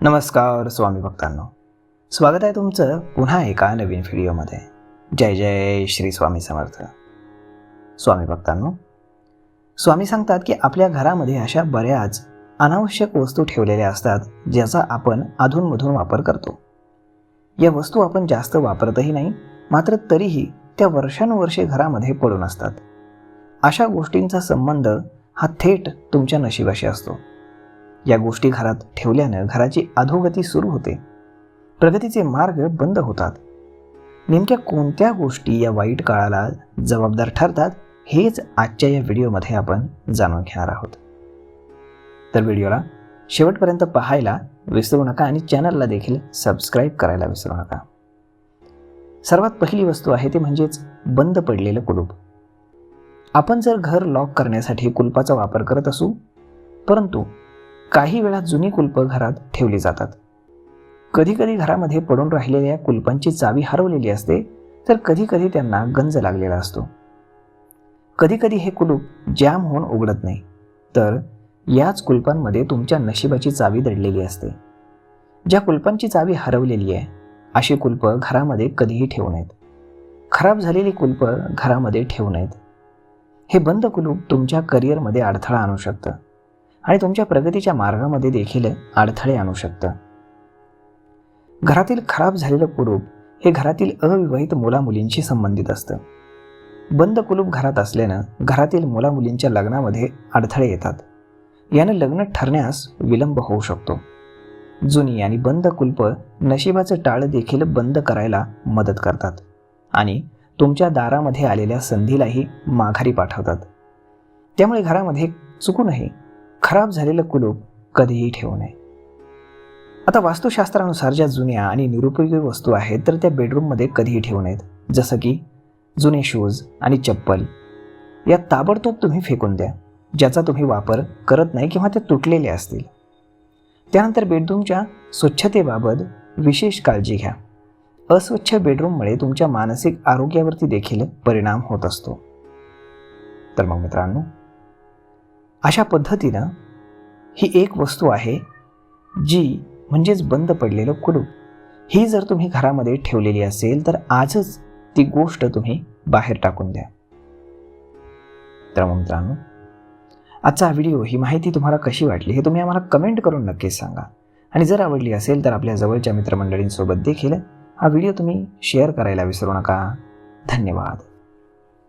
नमस्कार स्वामी भक्तांनो. स्वागत आहे तुमचं पुन्हा एका नवीन व्हिडिओमध्ये. जय जय श्री स्वामी समर्थ. स्वामी भक्तांनो स्वामी सांगतात की आपल्या घरामध्ये अशा बऱ्याच अनावश्यक वस्तू ठेवलेल्या असतात ज्याचा आपण अधूनमधून वापर करतो. या वस्तू आपण जास्त वापरतही नाही मात्र तरीही त्या वर्षानुवर्षे घरामध्ये पडून असतात. अशा गोष्टींचा संबंध हा थेट तुमच्या नशिबाशी असतो. या गोष्टी घरात ठेवल्यानं घराची अधोगती सुरू होते. प्रगतीचे मार्ग बंद होतात. नेमक्या कोणत्या गोष्टी या वाईट काळाला जबाबदार ठरतात हेच आजच्या या व्हिडिओमध्ये आपण जाणून घेणार आहोत. तर व्हिडिओला शेवटपर्यंत पाहायला विसरू नका आणि चॅनलला देखील सबस्क्राईब करायला विसरू नका. सर्वात पहिली वस्तू आहे ती म्हणजेच बंद पडलेलं कुलूप. आपण जर घर लॉक करण्यासाठी कुलपाचा वापर करत असू परंतु काही वेळा जुनी कुलपं घरात ठेवली जातात. कधीकधी घरामध्ये पडून राहिलेल्या कुलपांची चावी हरवलेली असते तर कधीकधी त्यांना गंज लागलेला असतो. कधीकधी हे कुलूप जॅम होऊन उघडत नाही तर याच कुलपांमध्ये तुमच्या नशिबाची चावी दडलेली असते. ज्या कुलपांची चावी हरवलेली आहे अशी कुलपं घरामध्ये कधीही ठेवू नयेत. खराब झालेली कुलपं घरामध्ये ठेवू नयेत. हे बंद कुलूप तुमच्या करिअरमध्ये अडथळा आणू शकतं. आणि तुमच्या प्रगतीच्या मार्गामध्ये देखील अडथळे आणू शकतं. घरातील खराब झालेलं कुलूप हे घरातील अविवाहित मुलामुलींशी संबंधित असतं. बंद कुलूप घरात असल्यानं घरातील मुलामुलींच्या लग्नामध्ये अडथळे येतात. यानं लग्न ठरण्यास विलंब होऊ शकतो. जुनी आणि बंद कुलप नशिबाचं टाळ देखील बंद करायला मदत करतात आणि तुमच्या दारामध्ये आलेल्या संधीलाही माघारी पाठवतात. त्यामुळे घरामध्ये चुकूनही खराब झालेलं कुलूप कधीही ठेवू नये. आता वास्तुशास्त्रानुसार ज्या जुन्या आणि निरुपयोगी वस्तू आहेत तर त्या बेडरूममध्ये कधीही ठेवू नयेत. जसं की जुने शूज आणि चप्पल. या ताबडतोब तुम्ही फेकून द्या ज्याचा तुम्ही वापर करत नाही किंवा ते तुटलेले असतील. त्यानंतर बेडरूमच्या स्वच्छतेबाबत विशेष काळजी घ्या. अस्वच्छ बेडरूममुळे तुमच्या मानसिक आरोग्यावरती देखील परिणाम होत असतो. तर मग मित्रांनो अशा पद्धतीनं ही एक वस्तू आहे जी म्हणजेच बंद पडलेलं कुलूप ही जर तुम्ही घरामध्ये ठेवलेली असेल तर आजच ती गोष्ट तुम्ही बाहेर टाकून द्या. तर मग मित्रांनो आजचा व्हिडिओ ही माहिती तुम्हाला कशी वाटली हे तुम्ही आम्हाला कमेंट करून नक्कीच सांगा. आणि जर आवडली असेल तर आपल्या जवळच्या मित्रमंडळींसोबत देखील हा व्हिडिओ तुम्ही शेअर करायला विसरू नका. धन्यवाद.